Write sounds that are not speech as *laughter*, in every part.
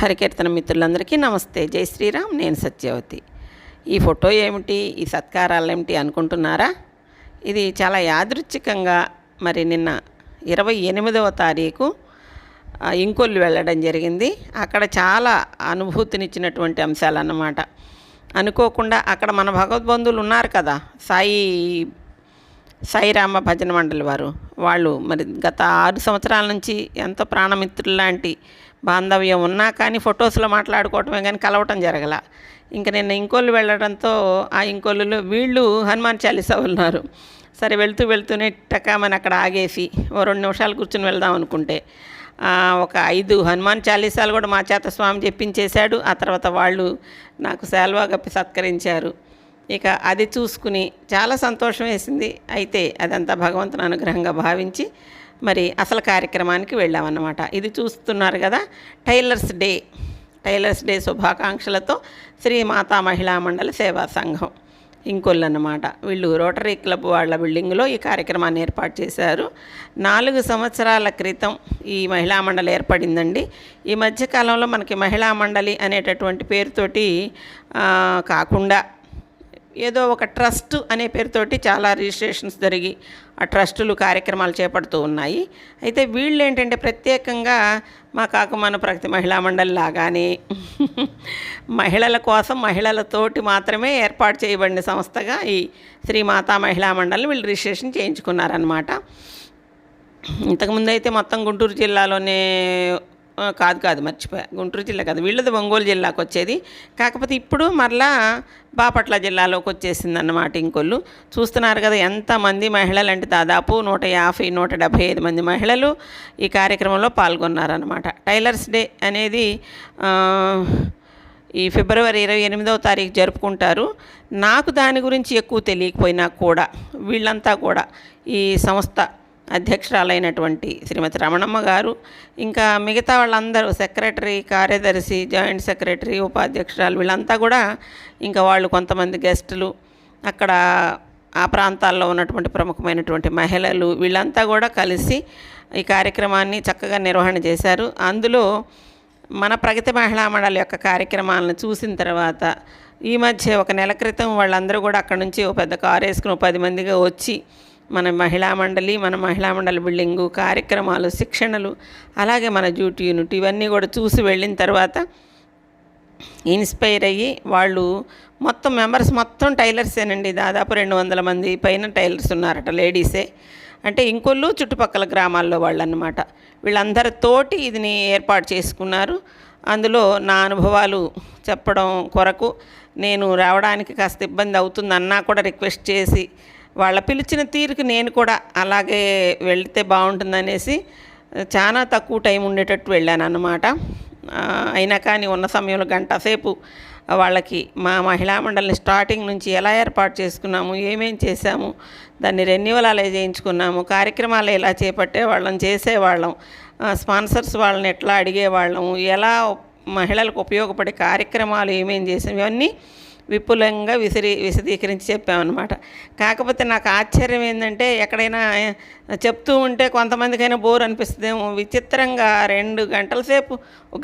హరికీర్తన మిత్రులందరికీ నమస్తే. జై శ్రీరామ్ నేను సత్యవతి. ఈ ఫోటో ఏమిటి? ఈ సత్కారాలు ఏమిటి అనుకుంటున్నారా? ఇది చాలా యాదృచ్ఛికంగా మరి నిన్న ఇరవై ఎనిమిదవ తారీఖు ఇంకొల్లు వెళ్ళడం జరిగింది. అక్కడ చాలా అనుభూతినిచ్చినటువంటి అంశాలు అన్నమాట అనుకోకుండా అక్కడ మన భగవద్బంధువులు ఉన్నారు కదా సాయి సాయిరామ భజన మండలి వారు. వాళ్ళు మరి గత ఆరు సంవత్సరాల నుంచి ఎంతో ప్రాణమిత్రులు లాంటి బాంధవ్యం ఉన్నా కానీ ఫొటోస్లో మాట్లాడుకోవటమే కానీ కలవటం జరగల. ఇంకా నిన్న ఇంకోళ్ళు వెళ్ళడంతో ఆ ఇంకోళ్ళలో వీళ్ళు హనుమాన్ చాలీసా ఉన్నారు. సరే వెళ్తూ వెళ్తూనే టకామని అక్కడ ఆగేసి ఓ రెండు నిమిషాలు కూర్చుని వెళ్దాం అనుకుంటే ఒక ఐదు హనుమాన్ చాలీసాలు కూడా మా చేత స్వామి చెప్పించేశాడు. ఆ తర్వాత వాళ్ళు నాకు శాల్వా కప్పి సత్కరించారు. ఇక అది చూసుకుని చాలా సంతోషం వేసింది. అయితే అదంతా భగవంతుని అనుగ్రహంగా భావించి మరి అసలు కార్యక్రమానికి వెళ్ళామన్నమాట. ఇది చూస్తున్నారు కదా టైలర్స్ డే. టైలర్స్ డే శుభాకాంక్షలతో శ్రీ మాతా మహిళా మండలి సేవా సంఘం ఇంకొల్లు అన్నమాట వీళ్ళు రోటరీ క్లబ్ వాళ్ళ బిల్డింగ్లో ఈ కార్యక్రమాన్ని ఏర్పాటు చేశారు. నాలుగు సంవత్సరాల క్రితం ఈ మహిళా మండలి ఏర్పడిందండి. ఈ మధ్యకాలంలో మనకి మహిళా మండలి అనేటటువంటి పేరుతోటి కాకుండా ఏదో ఒక ట్రస్ట్ అనే పేరుతోటి చాలా రిజిస్ట్రేషన్స్ జరిగి ఆ ట్రస్టులు కార్యక్రమాలు చేపడుతూ ఉన్నాయి. అయితే వీళ్ళు ఏంటంటే ప్రత్యేకంగా మా కాకుమాన ప్రగతి మహిళా మండలి లాగానే *laughs* మహిళల కోసం మహిళలతోటి మాత్రమే ఏర్పాటు చేయబడిన సంస్థగా ఈ శ్రీ మాతా మహిళా మండలిని వీళ్ళు రిజిస్ట్రేషన్ చేయించుకున్నారనమాట ఇంతకుముందు అయితే మొత్తం గుంటూరు జిల్లాలోనే కాదు కాదు మర్చిపోయా. గుంటూరు జిల్లా కాదు వీళ్ళది ఒంగోలు జిల్లాకు వచ్చేది. కాకపోతే ఇప్పుడు మరలా బాపట్ల జిల్లాలోకి వచ్చేసింది అన్నమాట ఇంకొల్లు చూస్తున్నారు కదా ఎంతమంది మహిళలు అంటే దాదాపు నూట యాభై నూట డెబ్భై ఐదు మంది మహిళలు ఈ కార్యక్రమంలో పాల్గొన్నారనమాట టైలర్స్ డే అనేది ఈ ఫిబ్రవరి ఇరవై ఎనిమిదవ తారీఖు జరుపుకుంటారు. నాకు దాని గురించి ఎక్కువ తెలియకపోయినా కూడా వీళ్ళంతా కూడా ఈ సంస్థ అధ్యక్షురాలైనటువంటి శ్రీమతి రమణమ్మ గారు ఇంకా మిగతా వాళ్ళందరూ సెక్రటరీ కార్యదర్శి జాయింట్ సెక్రటరీ ఉపాధ్యక్షురాలు వీళ్ళంతా కూడా ఇంకా వాళ్ళు కొంతమంది గెస్టులు అక్కడ ఆ ప్రాంతాల్లో ఉన్నటువంటి ప్రముఖమైనటువంటి మహిళలు వీళ్ళంతా కూడా కలిసి ఈ కార్యక్రమాన్ని చక్కగా నిర్వహణ చేశారు. అందులో మన ప్రగతి మహిళా మండలి యొక్క కార్యక్రమాలను చూసిన తర్వాత ఈ మధ్య ఒక నెల క్రితం వాళ్ళందరూ కూడా అక్కడ నుంచి ఒక పెద్ద కారు వేసుకుని పది మందిగా వచ్చి మన మహిళా మండలి మన మహిళా మండలి బిల్డింగు కార్యక్రమాలు శిక్షణలు అలాగే మన డ్యూటీ యూనిట్ ఇవన్నీ కూడా చూసి వెళ్ళిన తర్వాత ఇన్స్పైర్ అయ్యి వాళ్ళు మొత్తం మెంబర్స్ మొత్తం టైలర్సేనండి దాదాపు రెండు వందల మంది పైన టైలర్స్ ఉన్నారట లేడీసే. అంటే ఇంకొల్లు చుట్టుపక్కల గ్రామాల్లో వాళ్ళు అన్నమాట వీళ్ళందరితోటి ఇదిని ఏర్పాటు చేసుకున్నారు. అందులో నా అనుభవాలు చెప్పడం కొరకు నేను రావడానికి కాస్త ఇబ్బంది అవుతుందన్నా కూడా రిక్వెస్ట్ చేసి వాళ్ళ పిలిచిన తీరుకి నేను కూడా అలాగే వెళితే బాగుంటుందనేసి చాలా తక్కువ టైం ఉండేటట్టు వెళ్ళాను అన్నమాట అయినా కానీ ఉన్న సమయంలో గంట సేపు వాళ్ళకి మా మహిళా మండలిని స్టార్టింగ్ నుంచి ఎలా ఏర్పాటు చేసుకున్నాము ఏమేం చేశాము దాన్ని రెన్యువల్ అలా చేయించుకున్నాము కార్యక్రమాలు ఎలా చేపట్టే వాళ్ళం చేసేవాళ్ళం స్పాన్సర్స్ వాళ్ళని ఎట్లా అడిగేవాళ్ళం ఎలా మహిళలకు ఉపయోగపడే కార్యక్రమాలు ఏమేం చేసాం ఇవన్నీ విపులంగా విసిరి విశదీకరించి చెప్పామన్నమాట. కాకపోతే నాకు ఆశ్చర్యం ఏంటంటే ఎక్కడైనా చెప్తూ ఉంటే కొంతమందికైనా బోర్ అనిపిస్తుందేమో. విచిత్రంగా రెండు గంటల సేపు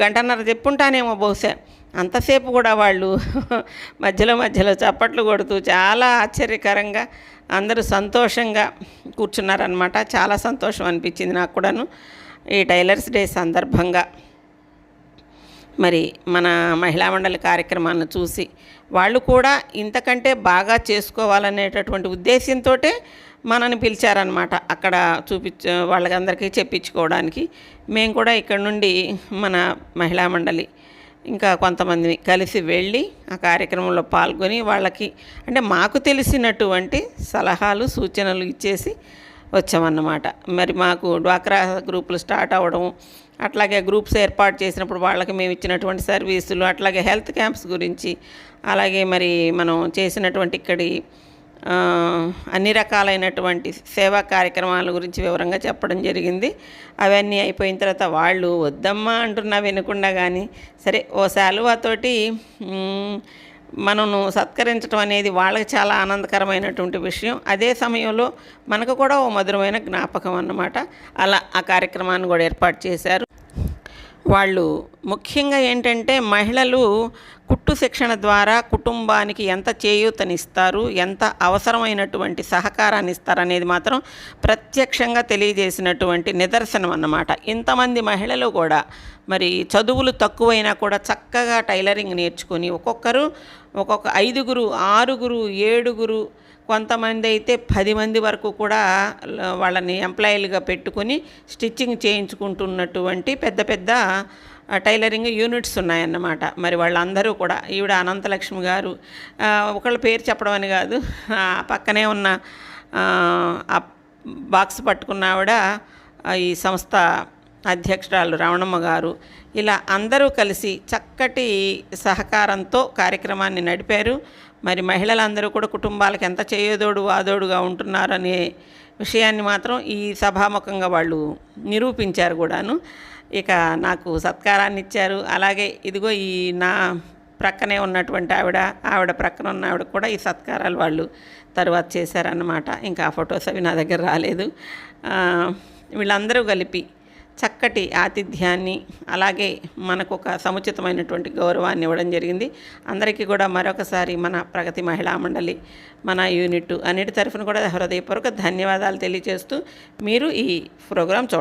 గంటన్నర చెప్పుంటానేమో బహుశా. అంతసేపు కూడా వాళ్ళు *laughs* మధ్యలో మధ్యలో చప్పట్లు కొడుతూ చాలా ఆశ్చర్యకరంగా అందరూ సంతోషంగా కూర్చున్నారనమాట చాలా సంతోషం అనిపించింది నాకు కూడాను. ఈ టైలర్స్ డే సందర్భంగా. మరి మన మహిళా మండలి కార్యక్రమాలను చూసి వాళ్ళు కూడా ఇంతకంటే బాగా చేసుకోవాలనేటటువంటి ఉద్దేశంతో మనని పిలిచారనమాట అక్కడ చూపించ వాళ్ళకందరికీ చెప్పించుకోవడానికి. మేము కూడా ఇక్కడ నుండి మన మహిళా మండలి ఇంకా కొంతమంది కలిసి వెళ్ళి ఆ కార్యక్రమంలో పాల్గొని వాళ్ళకి అంటే మాకు తెలిసినటువంటి సలహాలు సూచనలు ఇచ్చేసి వచ్చామన్నమాట. మరి మాకు డ్వాక్రా గ్రూపులు స్టార్ట్ అవ్వడం అట్లాగే గ్రూప్స్ ఏర్పాటు చేసినప్పుడు వాళ్ళకి మేము ఇచ్చినటువంటి సర్వీసులు అట్లాగే హెల్త్ క్యాంప్స్ గురించి అలాగే మరి మనం చేసినటువంటి ఇక్కడి అన్ని రకాలైనటువంటి సేవా కార్యక్రమాల గురించి వివరంగా చెప్పడం జరిగింది. అవన్నీ అయిపోయిన తర్వాత వాళ్ళు వద్దమ్మా అంటున్నా వినకుండా కానీ సరే ఓ శాలువాతోటి మనను సత్కరించడం అనేది వాళ్ళకి చాలా ఆనందకరమైనటువంటి విషయం. అదే సమయంలో మనకు కూడా ఓ మధురమైన జ్ఞాపకం అన్నమాట. అలా ఆ కార్యక్రమాన్ని కూడా ఏర్పాటు చేశారు. వాళ్ళు ముఖ్యంగా ఏంటంటే మహిళలు కుట్టు శిక్షణ ద్వారా కుటుంబానికి ఎంత చేయూతనిస్తారు ఎంత అవసరమైనటువంటి సహకారాన్ని ఇస్తారనేది మాత్రం ప్రత్యక్షంగా తెలియజేసినటువంటి నిదర్శనం అన్నమాట. ఇంతమంది మహిళలు కూడా మరి చదువులు తక్కువైనా కూడా చక్కగా టైలరింగ్ నేర్చుకొని ఒక్కొక్కరు ఒక్కొక్క ఐదుగురు ఆరుగురు ఏడుగురు కొంతమంది అయితే పది మంది వరకు కూడా వాళ్ళని ఎంప్లాయీలుగా పెట్టుకొని స్టిచ్చింగ్ చేయించుకుంటున్నటువంటి పెద్ద పెద్ద టైలరింగ్ యూనిట్స్ ఉన్నాయన్నమాట. మరి వాళ్ళందరూ కూడా ఈవిడ అనంతలక్ష్మి గారు ఒకళ్ళ పేరు చెప్పడం అని కాదు ఆ పక్కనే ఉన్న ఆ, బాక్స్ పట్టుకున్న ఆవిడ ఈ సంస్థ అధ్యక్షురాలు రమణమ్మ గారు ఇలా అందరూ కలిసి చక్కటి సహకారంతో కార్యక్రమాన్ని నడిపారు. మరి మహిళలందరూ కూడా కుటుంబాలకు ఎంత చేయదోడు వాదోడుగా ఉంటున్నారనే విషయాన్ని మాత్రం ఈ సభాముఖంగా వాళ్ళు నిరూపించారు కూడాను. ఇక నాకు సత్కారాన్ని ఇచ్చారు. అలాగే ఇదిగో ఈ నా ప్రక్కనే ఉన్నటువంటి ఆవిడ ఆవిడ ప్రక్కన ఉన్న ఆవిడ కూడా ఈ సత్కారాలు వాళ్ళు తర్వాత చేశారన్నమాట. ఇంకా ఆ ఫొటోస్ అవి నా దగ్గర రాలేదు. వీళ్ళందరూ కలిపి చక్కటి ఆతిథ్యాన్ని అలాగే మనకు ఒక సముచితమైనటువంటి గౌరవాన్ని ఇవ్వడం జరిగింది. అందరికీ కూడా మరొకసారి మన ప్రగతి మహిళా మండలి మన యూనిట్ అన్నిటి తరఫున కూడా హృదయపూర్వక ధన్యవాదాలు తెలియజేస్తూ మీరు ఈ ప్రోగ్రాం